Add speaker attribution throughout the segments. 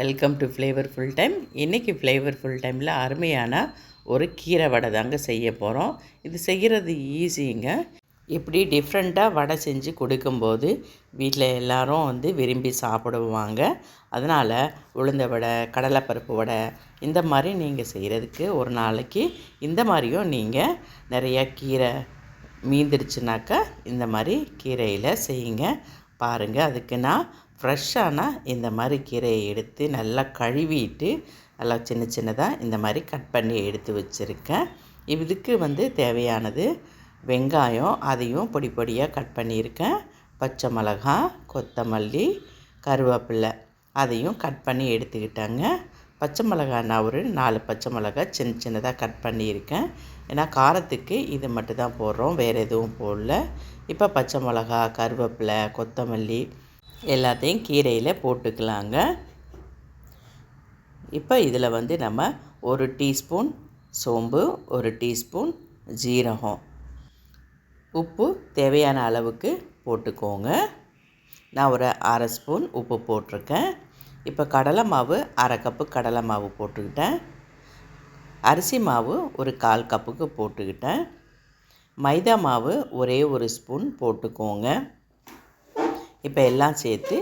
Speaker 1: Welcome to flavour full time இன்றைக்கி flavour full டைமில் அருமையான ஒரு கீரை வடை தாங்க செய்ய போகிறோம் இது செய்கிறது ஈஸிங்க இப்படி டிஃப்ரெண்ட்டாக வடை செஞ்சு கொடுக்கும்போது வீட்டில் எல்லோரும் வந்து விரும்பி சாப்பிடுவாங்க. அதனால் உளுந்த வடை கடலைப்பருப்பு வடை இந்த மாதிரி நீங்கள் செய்கிறதுக்கு ஒரு நாளைக்கு இந்த மாதிரியும் நீங்கள் நிறையா கீரை மீந்துருச்சுனாக்கா இந்த மாதிரி கீரையில் செய்யுங்க. பாருங்கள் அதுக்கு நான் ஃப்ரெஷ்ஷான இந்த மாதிரி கீரையை எடுத்து நல்லா கழுவிட்டு நல்லா சின்ன சின்னதாக இந்த மாதிரி கட் பண்ணி எடுத்து வச்சுருக்கேன். இதுக்கு வந்து தேவையானது வெங்காயம் அதையும் பொடி பொடியாக கட் பண்ணியிருக்கேன். பச்சை மிளகா கொத்தமல்லி கருவேப்பிலை அதையும் கட் பண்ணி எடுத்துக்கிட்டாங்க. பச்சை மிளகா நான் ஒரு நாலு பச்சை மிளகா சின்ன சின்னதாக கட் பண்ணியிருக்கேன். ஏன்னா காரத்துக்கு இது மட்டும் தான் போடுறோம் வேறு எதுவும் போடல. இப்போ பச்சை மிளகா கருவேப்பிலை கொத்தமல்லி எல்லாத்தையும் கீரையில் போட்டுக்கலாங்க. இப்போ இதில் வந்து நம்ம ஒரு டீஸ்பூன் சோம்பு ஒரு டீஸ்பூன் ஜீரகம். உப்பு தேவையான அளவுக்கு போட்டுக்கோங்க. நான் ஒரு அரை ஸ்பூன் உப்பு போட்டிருக்கேன். இப்போ கடலை மாவு அரை கப்பு கடலை மாவு போட்டுக்கிட்டேன். அரிசி மாவு ஒரு கால் கப்புக்கு போட்டுக்கிட்டேன். மைதா மாவு ஒரே ஒரு ஸ்பூன் போட்டுக்கோங்க. இப்போ எல்லாம் சேர்த்து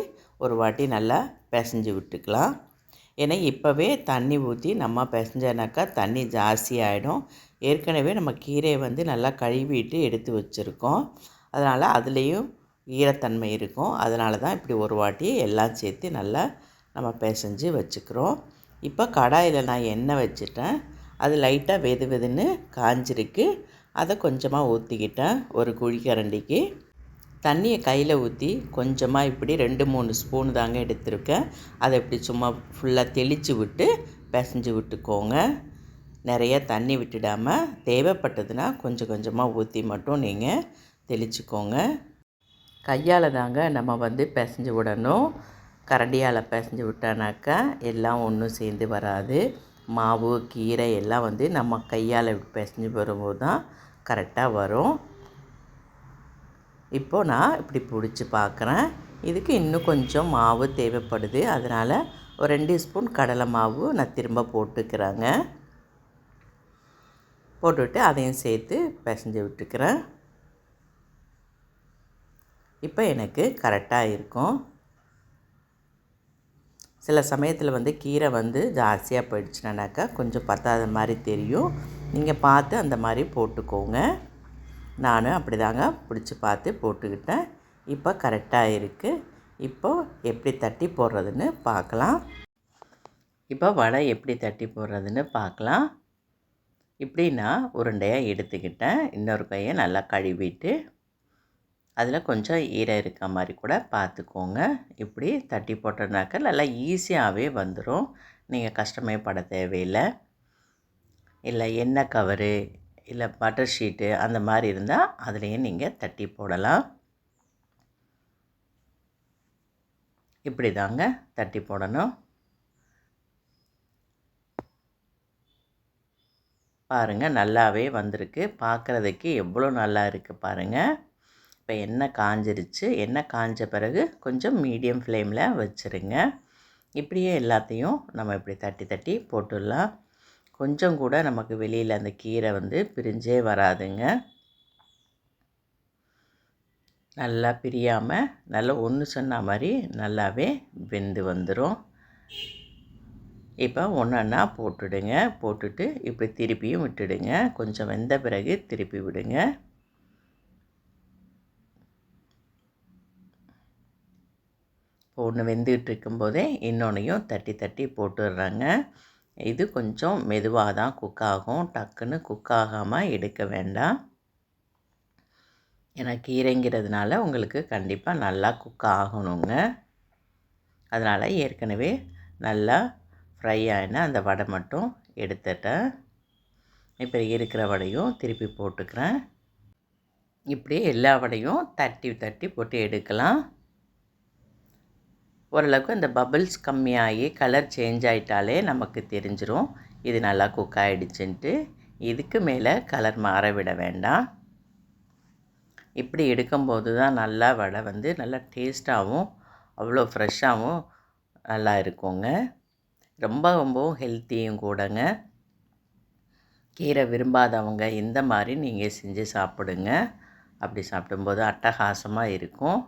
Speaker 1: ஒரு வாட்டி நல்லா பிசைஞ்சு விட்டுக்கலாம். ஏன்னா இப்போவே தண்ணி ஊற்றி நம்ம பிசைஞ்சனாக்கா தண்ணி ஜாஸ்தி ஆகிடும் ஏற்கனவே நம்ம கீரையை வந்து நல்லா கழுவிட்டு எடுத்து வச்சுருக்கோம். அதனால் அதுலேயும் ஈரத்தன்மை இருக்கும். அதனால தான் இப்படி ஒரு வாட்டி எல்லாம் சேர்த்து நல்லா நம்ம பிசைஞ்சு வச்சுக்கிறோம். இப்போ கடாயில் நான் எண்ணெய் வச்சுட்டேன். அது லைட்டாக வெது வெதுன்னு காஞ்சிருக்கு. அதை கொஞ்சமாக ஊற்றிக்கிட்டேன் ஒரு குழிக்கரண்டிக்கு. தண்ணியை கையில் ஊற்றி கொஞ்சமாக இப்படி ரெண்டு மூணு ஸ்பூன் தாங்க எடுத்திருக்கேன். அதை இப்படி சும்மா ஃபுல்லாக தெளித்து விட்டு பிசைஞ்சு விட்டுக்கோங்க. நிறைய தண்ணி விட்டுடாமல் தேவைப்பட்டதுன்னா கொஞ்சம் கொஞ்சமாக ஊற்றி மட்டும் நீங்கள் தெளிச்சுக்கோங்க. கையால் தாங்க நம்ம வந்து பிசைஞ்சு விடணும். கரண்டியால் பிசைஞ்சு விட்டானாக்கா எல்லாம் ஒன்றும் சேர்ந்து வராது. மாவு கீரை எல்லாம் வந்து நம்ம கையால் பிசைஞ்சு வரும்போது தான் கரெக்டாக வரும். இப்போது நான் இப்படி பிடிச்சி பார்க்குறேன். இதுக்கு இன்னும் கொஞ்சம் மாவு தேவைப்படுது. அதனால் ஒரு ரெண்டு ஸ்பூன் கடலை மாவு நான் திரும்ப போட்டுக்கிறேங்க. போட்டுவிட்டு அதையும் சேர்த்து பிசைஞ்சு விட்டுக்கிறேன். இப்போ எனக்கு கரெக்டாக இருக்கும். சில சமயத்தில் வந்து கீரை வந்து ஜாஸ்தியாக போயிடுச்சுனாக்கா கொஞ்சம் பத்தாத மாதிரி தெரியும். நீங்கள் பார்த்து அந்த மாதிரி போட்டுக்கோங்க. நானும் அப்படி தாங்க பிடிச்சி பார்த்து போட்டுக்கிட்டேன். இப்போ கரெக்டாக இருக்குது இப்போது எப்படி தட்டி போடுறதுன்னு பார்க்கலாம். இப்போ வடை எப்படி தட்டி போடுறதுன்னு பார்க்கலாம். இப்படி நான் உருண்டையாக எடுத்துக்கிட்டேன். இன்னொரு கையை நல்லா கழுவிட்டு அதில் கொஞ்சம் ஈரம் இருக்க மாதிரி கூட பார்த்துக்கோங்க. இப்படி தட்டி போட்டோம்னாக்கா நல்லா ஈஸியாகவே வந்துடும். நீங்கள் கஷ்டமே பட தேவையில்லை. இல்லை எண்ணெய் கவரு இல்லை பட்டர் ஷீட்டு அந்த மாதிரி இருந்தால் அதுலேயும் நீங்கள் தட்டி போடலாம். இப்படி தாங்க தட்டி போடணும். பாருங்கள் நல்லாவே வந்திருக்கு. பார்க்குறதுக்கு எவ்வளோ நல்லா இருக்குது பாருங்கள் இப்போ எண்ணெய் காஞ்சிருச்சு. எண்ணெய் காஞ்ச பிறகு கொஞ்சம் மீடியம் ஃப்ளேமில் வச்சுருங்க. இப்படியே எல்லாத்தையும் நம்ம இப்படி தட்டி தட்டி போட்டுடலாம். கொஞ்சம் கூட நமக்கு வெளியில் அந்த கீரை வந்து பிரிஞ்சே வராதுங்க. நல்லா பிரியாமல் நல்லா ஒன்று சொன்ன மாதிரி நல்லாவே வெந்து வந்துடும் இப்போ ஒன்றா போட்டுடுங்க. போட்டுட்டு இப்படி திருப்பியும் விட்டுடுங்க. கொஞ்சம் வெந்த பிறகு திருப்பி விடுங்க. இப்போ ஒன்று வெந்துகிட்டு இருக்கும்போதே இன்னொன்றையும் தட்டி தட்டி போட்டுடுறாங்க. இது கொஞ்சம் மெதுவாக தான் குக் ஆகும். டக்குன்னு குக் ஆகாமல் எடுக்க வேண்டாம். ஏன்னா கீரைங்கிறதுனால உங்களுக்கு கண்டிப்பாக நல்லா குக் ஆகணுங்க. அதனால் ஏற்கனவே நல்லா ஃப்ரை ஆகின அந்த வடை மட்டும் எடுத்துட்டேன். இப்போ இருக்கிற வடையும் திருப்பி போட்டுக்கிறேன். இப்படியே எல்லா வடையும் தட்டி தட்டி போட்டு எடுக்கலாம். ஓரளவுக்கு அந்த பபிள்ஸ் கம்மியாகி கலர் சேஞ்ச் ஆகிட்டாலே நமக்கு தெரிஞ்சிடும் இது நல்லா குக் ஆகிடுச்சுன்ட்டு இதுக்கு மேலே கலர் மாற விட வேண்டாம். இப்படி எடுக்கும்போது தான் நல்லா வடை வந்து நல்லா டேஸ்ட்டாகவும் அவ்வளோ ஃப்ரெஷ்ஷாகவும் நல்லா இருக்குங்க. ரொம்ப ரொம்பவும் ஹெல்த்தியும் கூடங்க. கீரை விரும்பாதவங்க இந்த மாதிரி நீங்கள் செஞ்சு சாப்பிடுங்க. அப்படி சாப்பிடும்போது அட்டகாசமாக இருக்கும்.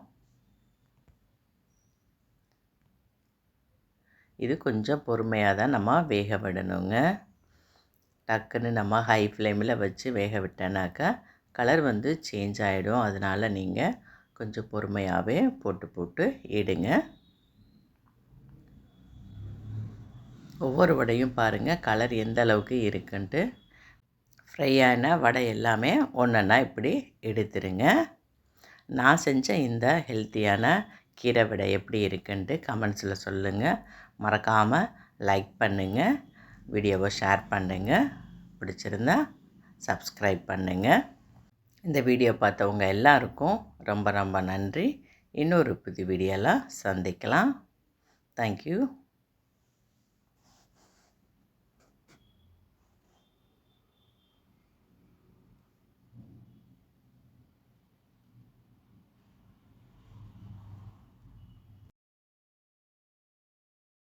Speaker 1: இது கொஞ்சம் பொறுமையாக தான் நம்ம வேக விடணுங்க. டக்குன்னு நம்ம ஹை ஃப்ளேமில் வச்சு வேக விட்டேனாக்கா கலர் வந்து சேஞ்ச் ஆகிடும் அதனால் நீங்கள் கொஞ்சம் பொறுமையாகவே போட்டு போட்டு இடுங்க ஒவ்வொரு வடையும் பாருங்கள் கலர் எந்த அளவுக்கு இருக்குன்ட்டு. ஃப்ரையான வடை எல்லாமே ஒன்றா இப்படி எடுத்துருங்க. நான் செஞ்ச இந்த ஹெல்த்தியான கீரை விடை எப்படி இருக்குன்ட்டு கமெண்ட்ஸில் சொல்லுங்கள் மறக்காமல் லைக் பண்ணுங்கள் வீடியோவை ஷேர் பண்ணுங்கள் பிடிச்சிருந்தா சப்ஸ்கிரைப் பண்ணுங்கள் இந்த வீடியோ பார்த்தவங்க எல்லாருக்கும் ரொம்ப ரொம்ப நன்றி. இன்னொரு புது வீடியோலாம் சந்திக்கலாம். தேங்க்யூ